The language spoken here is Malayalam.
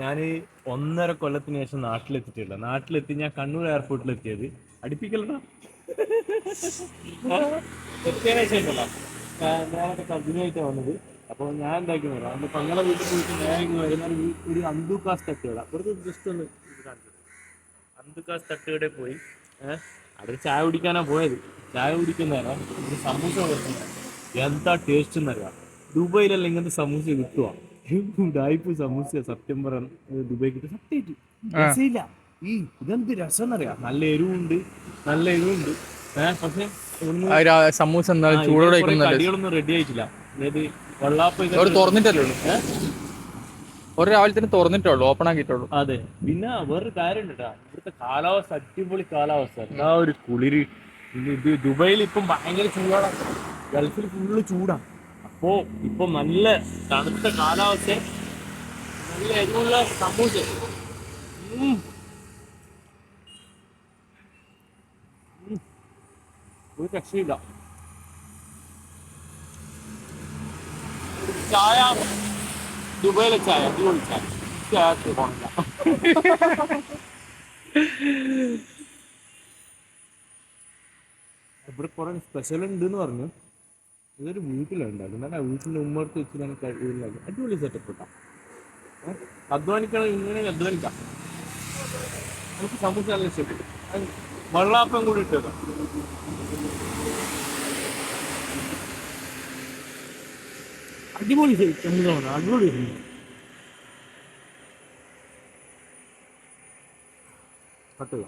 ഞാൻ ഒന്നര കൊല്ലത്തിന് ശേഷം നാട്ടിലെത്തിയിട്ടില്ല. നാട്ടിലെത്തി ഞാൻ കണ്ണൂർ എയർപോർട്ടിൽ എത്തിയത് അടുപ്പിക്കലടാ ഞാനൊക്കെ കസിനായിട്ടാണ് വന്നത്. അപ്പോൾ ഞാൻ എന്താക്കി എന്റെ പങ്ങളെ വീട്ടിൽ പോയിട്ട് ഞാൻ വരുന്ന ഒരു അന്തുക്കാസ് തട്ടുകട വെറുതെ ജസ്റ്റ് ഒന്ന് അന്തുക്കാസ് തട്ടുകട പോയി അവിടെ ചായ കുടിക്കാനാ പോയത്. ചായ കുടിക്കുന്നേരം ഒരു സമൂസ കൊടുക്കുന്നത് എന്താ ടേസ്റ്റ് എന്നറിയാം. ദുബായിലല്ല ഇങ്ങനത്തെ സമൂസ കിട്ടുക ഉടായ്പ സമൂസ സത്യം പറയാൻ ദുബായ് കിട്ടും സത്യമായിട്ട്. രസമില്ല. ഈ ഇതെന്ത് രസം എന്നറിയാം നല്ല എരിവുണ്ട്. നല്ല എരിവുണ്ട്. ഏഹ് പക്ഷെ ആ സമൂസ ചൂടോടെ കടികളൊന്നും റെഡി ആയിട്ടില്ല. അതായത് വെള്ളാപ്പ തുറന്നിട്ടല്ലേ? ഒരു രാവിലെ തന്നെ തുറന്നിട്ടുള്ളൂ ഓപ്പൺ ആക്കിയിട്ടുള്ളൂ അതെ. പിന്നെ വേറൊരു കാര്യം ഉണ്ട് ഇവിടുത്തെ കാലാവസ്ഥ അടിപൊളി കാലാവസ്ഥ. എന്താ ഒരു കുളിര്. ദുബായിൽ ഇപ്പം ഭയങ്കര ചൂടാണ്. ഗൾഫിൽ ഫുള്ള് ചൂടാണ് അപ്പോ ഇപ്പൊ നല്ല തണുത്ത കാലാവസ്ഥ. നല്ല എരിവുള്ള സമൂസ. ഒരു രക്ഷയില്ല. ചായ ദുബൈയിലെ ചായ അടിപൊളി ചായ. ഇവിടെ കുറെ സ്പെഷ്യൽ ഉണ്ട് എന്ന് പറഞ്ഞു. ഇതൊരു വീട്ടിലുണ്ടാകും എന്നാൽ ആ ഉമ്മടുത്ത് ഉമ്മർത്ത് വെച്ചിട്ടാണ് കഴിയുന്നത് അടിപൊളി സെറ്റപ്പ് ഇട്ടാ അധ്വാനിക്കണം ഇങ്ങനെ അധ്വാനിക്കാം. നമുക്ക് സമൂസ നല്ല ഇഷ്ടപ്പെട്ടു. വെള്ളാപ്പം കൂടി ഇട്ടേക്കാം. അടിപൊളി സമൂസമാണ് അടിപൊളി കട്ടുക